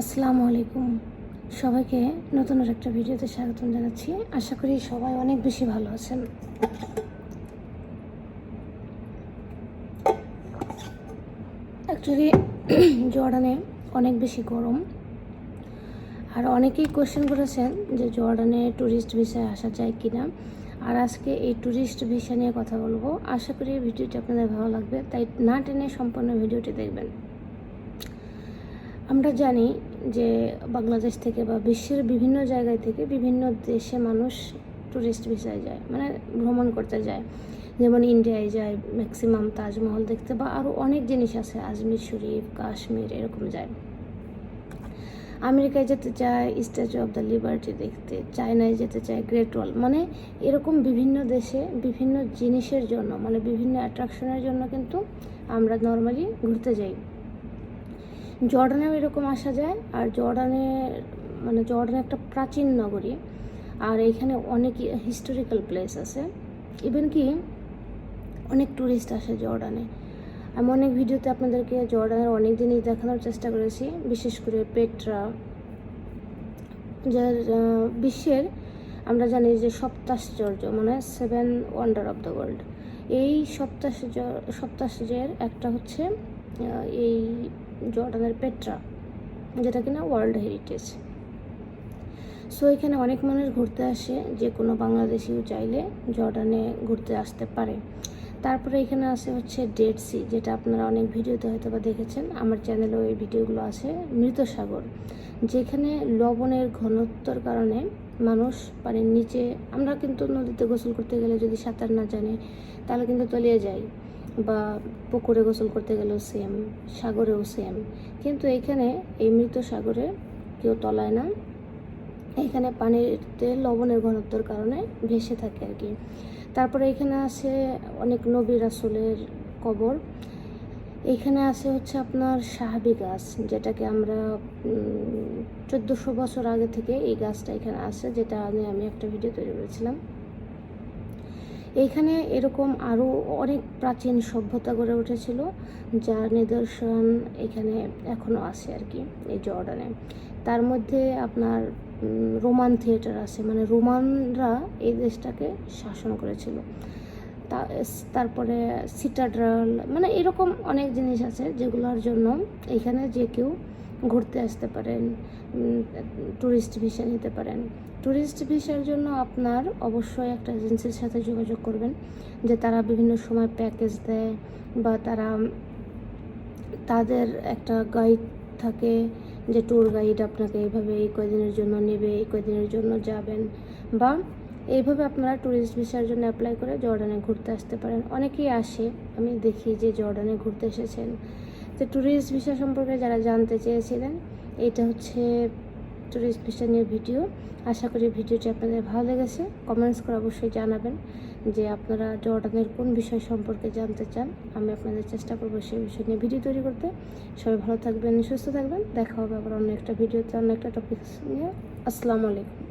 আসসালামু আলাইকুম। সবাইকে নতুন আর একটা ভিডিওতে স্বাগতম জানাচ্ছি। আশা করি সবাই অনেক বেশি ভালো আছেন। অ্যাকচুয়ালি জর্ডানে অনেক বেশি গরম। আর অনেকেই কোশ্চেন করেছেন যে জর্ডানে ট্যুরিস্ট ভিসায় আসা যায় কি না আর আজকে এই ট্যুরিস্ট ভিসা নিয়ে কথা বলব। আশা করি ভিডিওটি আপনাদের ভালো লাগবে। তাই না টেনে সম্পূর্ণ ভিডিওটি দেখবেন। আমরা জানি যে বাংলাদেশ থেকে বা বিশ্বের বিভিন্ন জায়গায় থেকে বিভিন্ন দেশে মানুষ ট্যুরিস্ট ভিসায় যায় মানে ভ্রমণ করতে যায়। যেমন ইন্ডিয়ায় যায় ম্যাক্সিমাম তাজমহল দেখতে বা আরও অনেক জিনিস আছে, আজমির শরীফ, কাশ্মীর, এরকম যায়। আমেরিকায় যেতে চায় স্ট্যাচু অফ দ্য লিবার্টি দেখতে, চায়নায় যেতে চায় গ্রেট ওয়াল মানে এরকম বিভিন্ন দেশে বিভিন্ন জিনিসের জন্য মানে বিভিন্ন অ্যাট্রাকশনের জন্য কিন্তু আমরা নর্মালি ঘুরতে যাই। জর্ডানেও এরকম আসা যায়, আর জর্ডানে মানে জর্ডান একটা প্রাচীন নগরী, আর এখানে অনেক হিস্টোরিক্যাল প্লেস আছে। ইভেন কি, অনেক ট্যুরিস্ট আসে জর্ডানে। আমি অনেক ভিডিওতে আপনাদেরকে জর্ডানের অনেক জিনিস দেখানোর চেষ্টা করেছি, বিশেষ করে পেট্রা যার বিশ্বের, আমরা জানি যে সপ্তাশ্চর্য মানে seven wonder of the world এই সপ্তাশ্চর্য, সপ্তাশ্চর্যের একটা হচ্ছে এই জর্ডানের পেট্রা, যেটা কিনা ওয়ার্ল্ড হেরিটেজ। সো এখানে অনেক মানুষ ঘুরতে আসে, যে কোনো বাংলাদেশিও চাইলে জর্ডানে ঘুরতে আসতে পারে। তারপরে এখানে আছে হচ্ছে ডেড সি যেটা আপনারা অনেক ভিডিওতে হয়তো বা দেখেছেন। আমার চ্যানেলেও এই ভিডিওগুলো আছে মৃত সাগর যেখানে লবণের ঘনত্বর কারণে মানুষ পানির নিচে, আমরা কিন্তু নদীতে গোসল করতে গেলে যদি সাঁতার না জানি, তাহলে কিন্তু তলিয়ে যাই বা পুকুরে গোসল করতে গেলেও সেম সাগরেও সেম কিন্তু এখানে এই মৃত সাগরে কেউ তলায় না। এখানে পানিতে লবণের ঘনত্বর কারণে ভেসে থাকে আর কি। তারপরে এখানে আছে অনেক নবী রাসুলের কবর। এখানে আছে হচ্ছে আপনার সাহাবি গাছ, যেটাকে আমরা চোদ্দোশো বছর আগে থেকে এই গাছটা এখানে আছে, যেটা আমি আমি একটা ভিডিও তৈরি করেছিলাম। এইখানে এরকম আরও অনেক প্রাচীন সভ্যতা গড়ে উঠেছিল যার নিদর্শন এখানে এখনও আছে আর কি, এই জর্ডানে। তার মধ্যে আপনার রোমান থিয়েটার আছে মানে রোমানরা এই দেশটাকে শাসন করেছিল। তা তারপরে সিটাড্রাল মানে এরকম অনেক জিনিস আছে যেগুলোর জন্য এখানে যে কেউ ঘুরতে আসতে পারেন ট্যুরিস্ট ভিসা নিতে পারেন। ট্যুরিস্ট ভিসার জন্য আপনার অবশ্যই একটা এজেন্সির সাথে যোগাযোগ করবেন, যে তারা বিভিন্ন সময় প্যাকেজ দেয় বা তারা, তাদের একটা গাইড থাকে যে ট্যুর গাইড আপনাকে এইভাবে এই কয়দিনের জন্য নেবে, এই কয়দিনের জন্য যাবেন বা এইভাবে আপনারা ট্যুরিস্ট ভিসার জন্য অ্যাপ্লাই করে জর্ডানে ঘুরতে আসতে পারেন। অনেকেই আসে, আমি দেখি যে জর্ডানে ঘুরতে এসেছেন। তো ট্যুরিস্ট ভিসা সম্পর্কে যারা জানতে চেয়েছিলেন, এটা হচ্ছে ট্যুরিস্ট ভিসা নিয়ে ভিডিও আশা করি ভিডিওটি আপনাদের ভালো লেগেছে। কমেন্টস করে অবশ্যই জানাবেন যে আপনারা জর্ডানের কোন বিষয় সম্পর্কে জানতে চান। আমি আপনাদের চেষ্টা করব সেই বিষয় নিয়ে ভিডিও তৈরি করতে। সবাই ভালো থাকবেন, সুস্থ থাকবেন। দেখা হবে আবার অন্য একটা ভিডিওতে অন্য একটা টপিক নিয়ে। আসসালামু আলাইকুম।